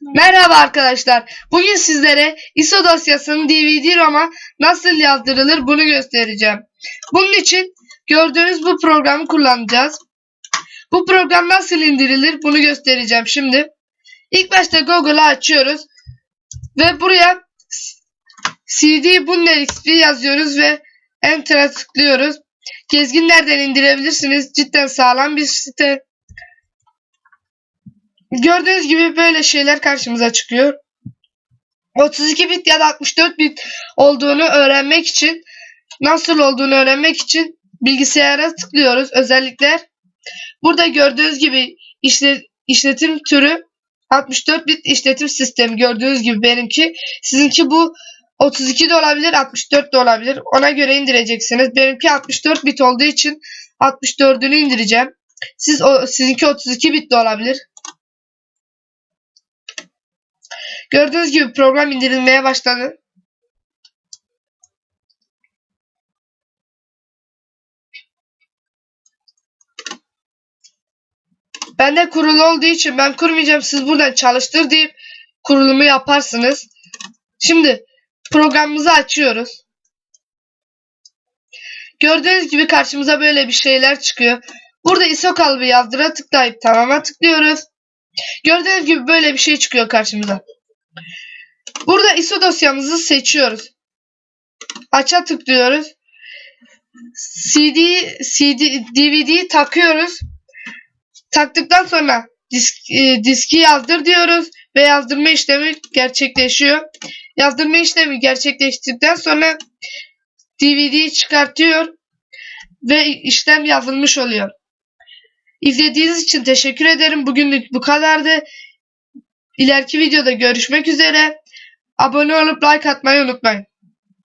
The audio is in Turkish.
Merhaba arkadaşlar. Bugün sizlere ISO dosyasının DVD-ROM'a nasıl yazdırılır bunu göstereceğim. Bunun için gördüğünüz bu programı kullanacağız. Bu program nasıl indirilir bunu göstereceğim şimdi. İlk başta Google'ı açıyoruz. Ve buraya CD Bunler XP yazıyoruz ve Enter'a tıklıyoruz. Gezginlerden indirebilirsiniz. Cidden sağlam bir site. Gördüğünüz gibi böyle şeyler karşımıza çıkıyor. 32 bit ya da 64 bit olduğunu öğrenmek için nasıl olduğunu öğrenmek için bilgisayara tıklıyoruz. Özellikler. Burada gördüğünüz gibi işle, işletim türü 64 bit işletim sistemi gördüğünüz gibi benimki. Sizinki bu 32 de olabilir 64 de olabilir. Ona göre indireceksiniz. Benimki 64 bit olduğu için 64'ünü indireceğim. Siz o, sizinki 32 bit de olabilir. Gördüğünüz gibi program indirilmeye başladı. Bende kurulu olduğu için ben kurmayacağım. Siz buradan çalıştır deyip kurulumu yaparsınız. Şimdi programımızı açıyoruz. Gördüğünüz gibi karşımıza böyle bir şeyler çıkıyor. Burada ISO kalıbı yazdıra tıklayıp tamama tıklıyoruz. Gördüğünüz gibi böyle bir şey çıkıyor karşımıza. Burada ISO dosyamızı seçiyoruz. Aça tıklıyoruz. CD, CD, DVD'yi takıyoruz. Taktıktan sonra disk, e, diski yazdır diyoruz ve yazdırma işlemi gerçekleşiyor. Yazdırma işlemi gerçekleştikten sonra DVD'yi çıkartıyor ve işlem yazılmış oluyor. İzlediğiniz için teşekkür ederim. Bugünlük bu kadardı. İleriki videoda görüşmek üzere. Abone olup like atmayı unutmayın.